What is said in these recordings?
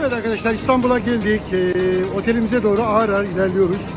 Evet arkadaşlar İstanbul'a geldik. Ee, otelimize doğru ağır ağır ilerliyoruz.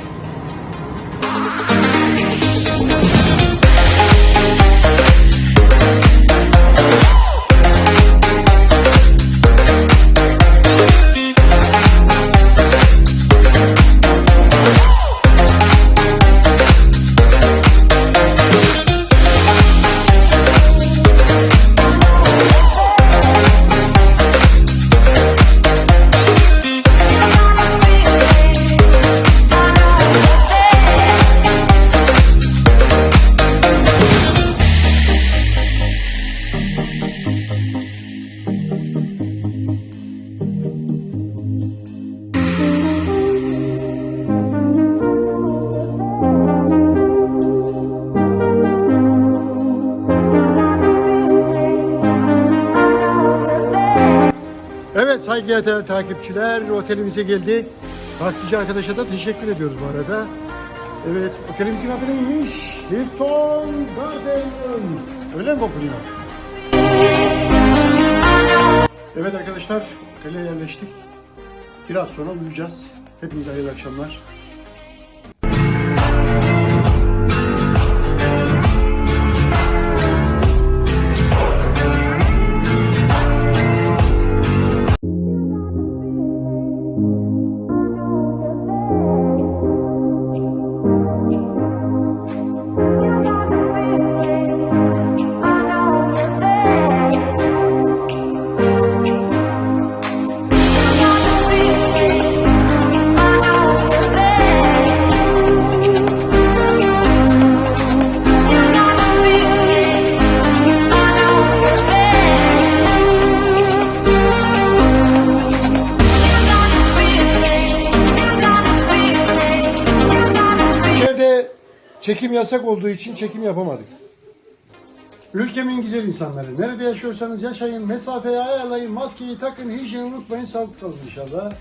Evet saygıdeğer takipçiler otelimize geldik. Gazeteci arkadaşa da teşekkür ediyoruz bu arada. Evet otelimizin adı neymiş? Hilton Garden. Öyle mi okunuyor? Evet arkadaşlar otele yerleştik. Biraz sonra uyuyacağız. Hepinize hayırlı akşamlar. Çekim yasak olduğu için çekim yapamadık. Ülkemin güzel insanları. Nerede yaşıyorsanız yaşayın, mesafeyi ayarlayın, maskeyi takın, hijyeni unutmayın, sağlıklı kalın inşallah.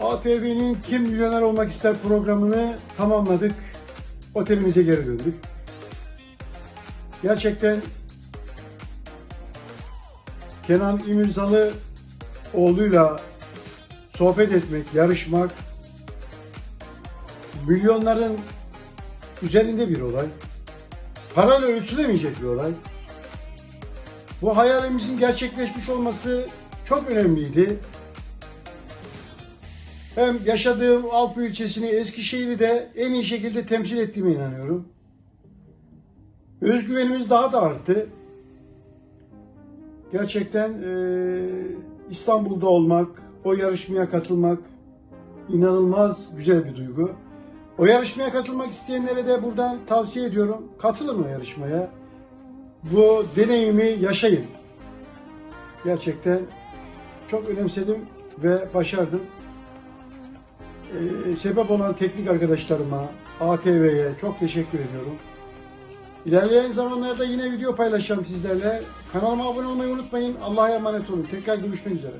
ATV'nin Kim Milyoner Olmak İster programını tamamladık. Otelimize geri döndük. Gerçekten Kenan İmirzalı oğluyla sohbet etmek, yarışmak, milyonların üzerinde bir olay. Parayla ölçülemeyecek bir olay. Bu hayalimizin gerçekleşmiş olması çok önemliydi. Hem yaşadığım Alpı ilçesini, Eskişehir'i de en iyi şekilde temsil ettiğime inanıyorum. Özgüvenimiz daha da arttı. Gerçekten eee, İstanbul'da olmak, o yarışmaya katılmak inanılmaz güzel bir duygu. O yarışmaya katılmak isteyenlere de buradan tavsiye ediyorum. Katılın o yarışmaya. Bu deneyimi yaşayın. Gerçekten çok önemsedim ve başardım. Ee, sebep olan teknik arkadaşlarıma, ATV'ye çok teşekkür ediyorum. İlerleyen zamanlarda yine video paylaşacağım sizlerle. Kanalıma abone olmayı unutmayın. Allah'a emanet olun. Tekrar görüşmek üzere.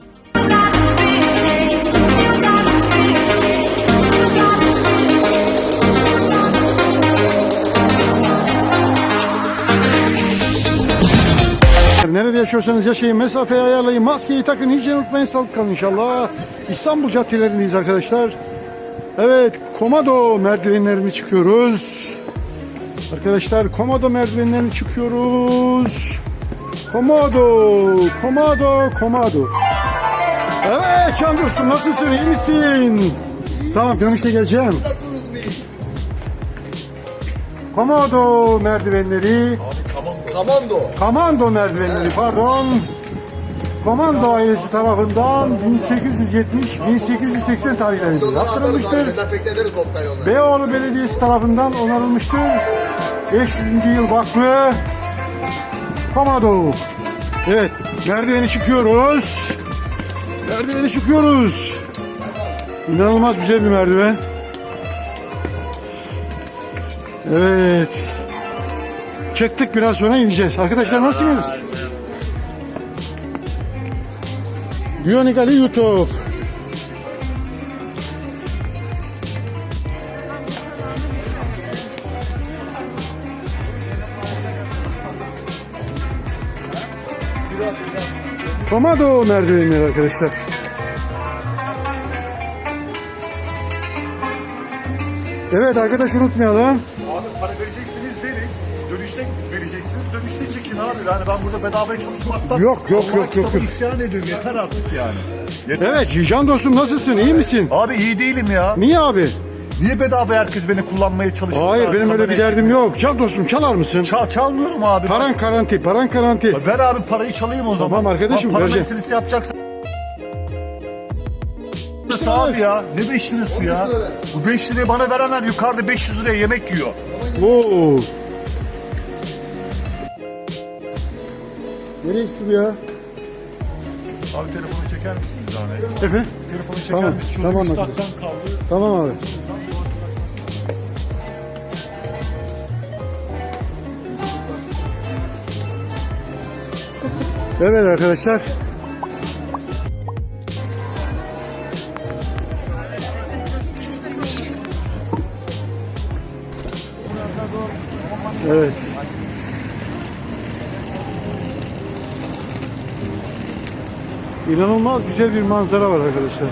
Nerede yaşıyorsanız yaşayın, mesafeyi ayarlayın, maskeyi takın, hijyen unutmayın, sağlık kalın inşallah. İstanbul caddelerindeyiz arkadaşlar. Evet, Komodo merdivenlerini çıkıyoruz. Arkadaşlar Komodo merdivenlerini çıkıyoruz. Komodo, Komodo, Komodo. Evet Can Dursun nasılsın, iyi misin? Tamam dönüşte geleceğim. Nasılsınız bey? Komodo merdivenleri. Kamando. Komando merdivenleri pardon. Komando ailesi tarafından 1870-1880 tarihlerinde yaptırılmıştır. Beyoğlu Belediyesi tarafından onarılmıştır. 500. yıl vakfı Komando. Evet, merdiveni çıkıyoruz. Merdiveni çıkıyoruz. İnanılmaz güzel bir merdiven. Evet. Çıktık biraz sonra ineceğiz. Arkadaşlar nasılsınız? Biyonik Ali YouTube. Tomado merdivenleri arkadaşlar. Evet arkadaş unutmayalım. Dönüşte vereceksiniz. Dönüşte çekin abi. Yani ben burada bedavaya çalışmaktan Yok, yok, yok, yok, kitabı yok. isyan ediyorum. Yeter artık yani. Yeter. Evet Jijan dostum nasılsın iyi misin? Abi iyi değilim ya. Niye abi? Niye bedava herkes beni kullanmaya çalışıyor? Hayır Abi, benim öyle bir derdim yok. Can dostum çalar mısın? Çal, çalmıyorum abi. Paran garanti, paran garanti. Ver abi parayı çalayım o zaman. Tamam arkadaşım, Bak, para vereceğim. meselesi yapacaksan. Nasıl abi ya? Ne 5 lirası ya? Bu 5 lirayı bana verenler yukarıda 500 liraya yemek yiyor. Oo. Nereye gitti bu ya? Abi telefonu çeker misiniz abi? Efendim? Telefonu çeker Tamam, misiniz? Şurada tamam 3 arkadaş. dakikan kaldı. Tamam abi. Evet arkadaşlar. Evet. İnanılmaz güzel bir manzara var arkadaşlar.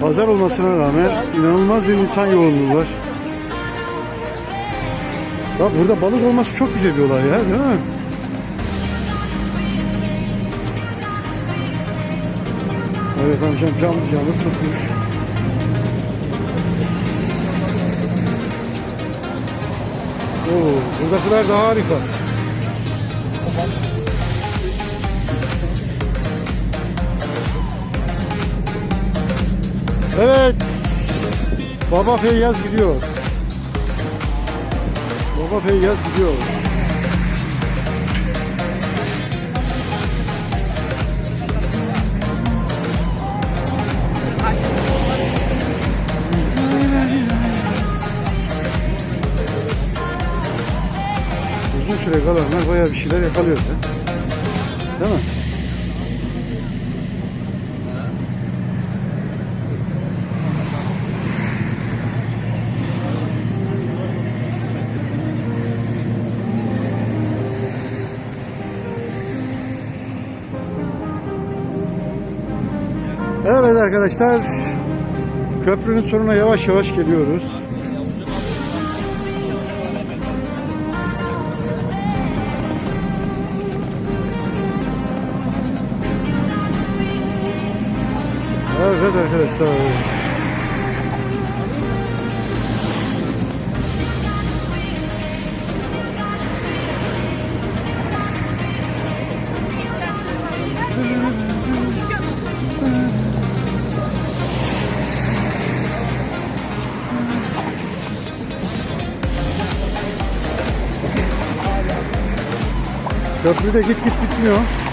Pazar olmasına rağmen inanılmaz bir insan yoğunluğu var. Bak burada balık olması çok güzel bir olay ya değil mi? Evet amcam canlı canlı tutmuş. Oo, buradakiler daha harika. Evet. Baba Feyyaz gidiyor. Baba Feyyaz gidiyor. Kalanlar bayağı bir şeyler yakalıyor. ya. Değil mi? Evet arkadaşlar köprünün sonuna yavaş yavaş geliyoruz. Evet arkadaşlar. Köprüde git git bitmiyor.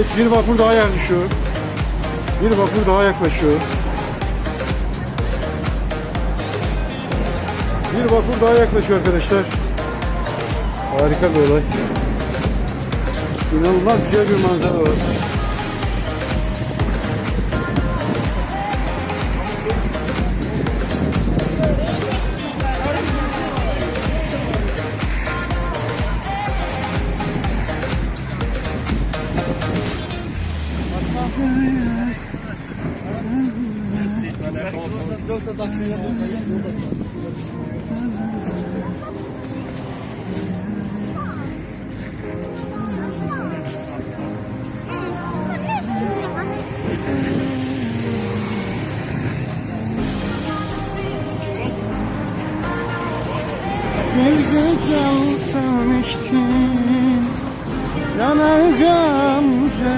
Evet, bir vapur daha yaklaşıyor. Bir vapur daha yaklaşıyor. Bir vapur daha yaklaşıyor arkadaşlar. Harika bir olay. İnanılmaz güzel bir manzara var. Bir gece alsam içtim Yanar gamze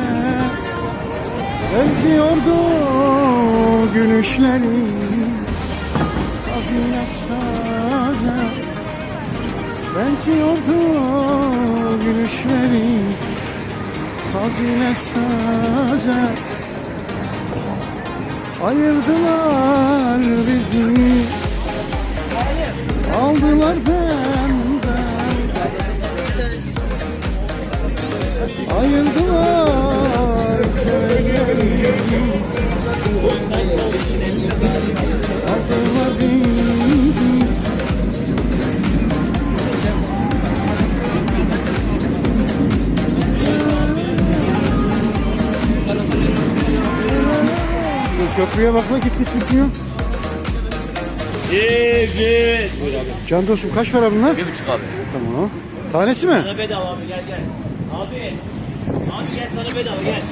Benziyordu gülüşleri Sazıyla saza Benziyordu gülüşleri. Sazıyla saza Ayırdılar bizi Git bitmiyor. Evet. Buyur abi. Can dostum kaç para bunlar? Bir buçuk abi. Tamam. Tanesi mi? Sana bedava abi gel gel. Abi. Abi gel sana bedava gel.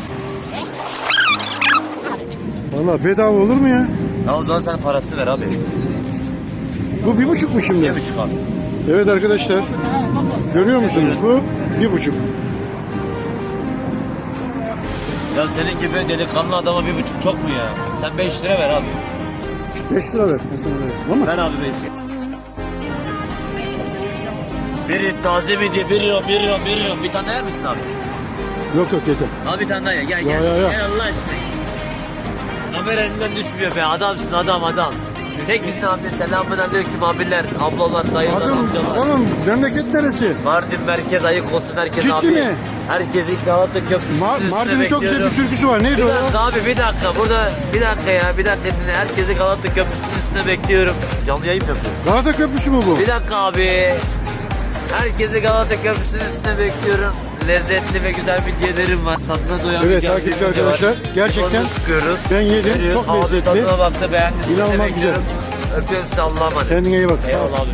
Valla bedava olur mu ya? Tamam o zaman sen parası ver abi. Bu bir buçuk mu şimdi? Bir buçuk abi. Evet arkadaşlar. Görüyor musunuz bu? Bir buçuk. Ya senin gibi delikanlı adama bir buçuk çok mu ya? Sen beş lira ver abi. Beş lira ver. Mesela ver. Ama Ver abi beş. Biri taze midye, bir yon, bir yon, bir yon. Bir tane yer misin abi? yok yok yeter. Al bir tane daha ye. Gel gel. ya, ya. Gel Allah aşkına. Kamera elinden düşmüyor be. Adamsın adam adam. Tek bizim abi selamun aleyküm abiler, ablalar, dayılar, Adam, amcalar. adamım memleket neresi? Mardin merkez ayık olsun herkes Ciddi abi. mi? Herkesi Köprüsü'nün Mar üstüne Mardin'in çok güzel bir türküsü var. Neydi Bir o? dakika abi bir dakika burada bir dakika ya bir dakika dinle. Herkesi Galata Köprüsü'nün üstüne bekliyorum. Canlı yayın mı yapıyorsun? Galata Köprüsü mü bu? Bir dakika abi. Herkesi Galata Köprüsü'nün üstüne bekliyorum. Lezzetli ve güzel bir yedirim var. Tadına doyamayacağız. Evet, takipçi bir video var. arkadaşlar, gerçekten sıkıyoruz. ben yedim, Veriyoruz. çok Abi lezzetli. tadına baktı beğendi. İnanılmaz bekliyorum. Öpüyorum sizi Allah'a emanet. Kendine iyi bak. Eyvallah abi.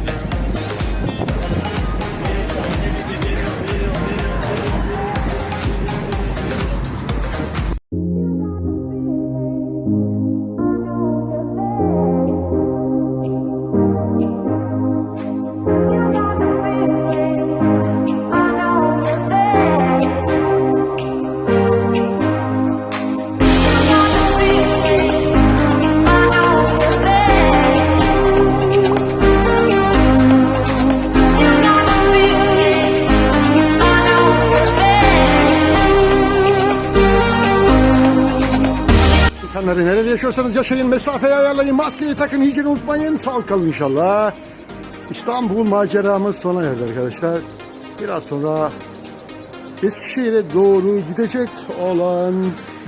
Yaşıyorsanız yaşayın, mesafeyi ayarlayın, maskeyi takın, hijyeni unutmayın, sağlık kalın inşallah. İstanbul maceramız sona erdi arkadaşlar. Biraz sonra Eskişehir'e doğru gidecek olan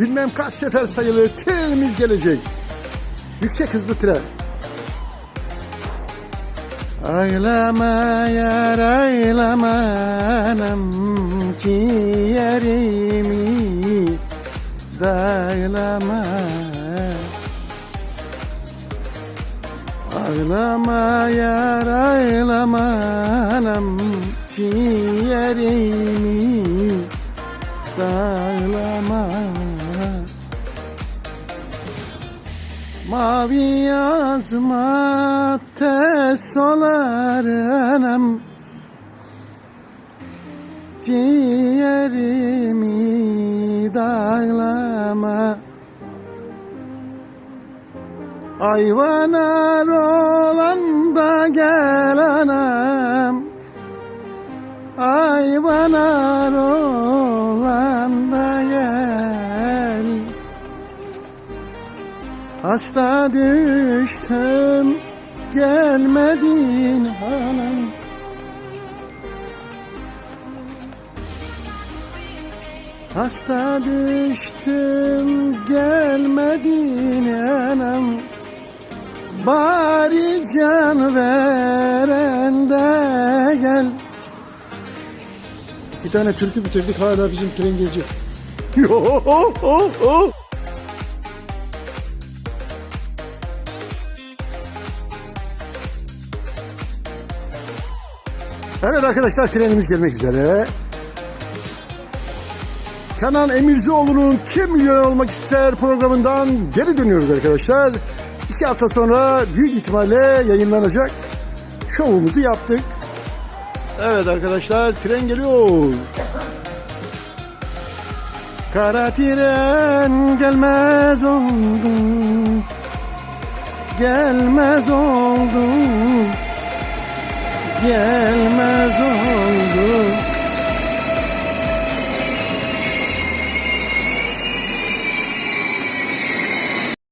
bilmem kaç sefer sayılı trenimiz gelecek. Yüksek hızlı tren. Aylama yar aylama anam ciğerimi daylama Ağlama yar ağlama anam ciğerimi daylama Mavi yazma tez olar anam Ciğerimi dağlama Ayvanar olan da gel anam Ayvanar olan da gel. Hasta düştüm gelmedin hanım. Hasta düştüm gelmedin anam Bari can veren de gel İki tane türkü bitirdik hala bizim tren ho. Evet arkadaşlar trenimiz gelmek üzere. Kenan Emircioğlu'nun Kim Milyoner Olmak İster programından geri dönüyoruz arkadaşlar. İki hafta sonra büyük ihtimalle yayınlanacak şovumuzu yaptık. Evet arkadaşlar tren geliyor. Kara tren gelmez oldu. Gelmez oldu. Gelmez oldu.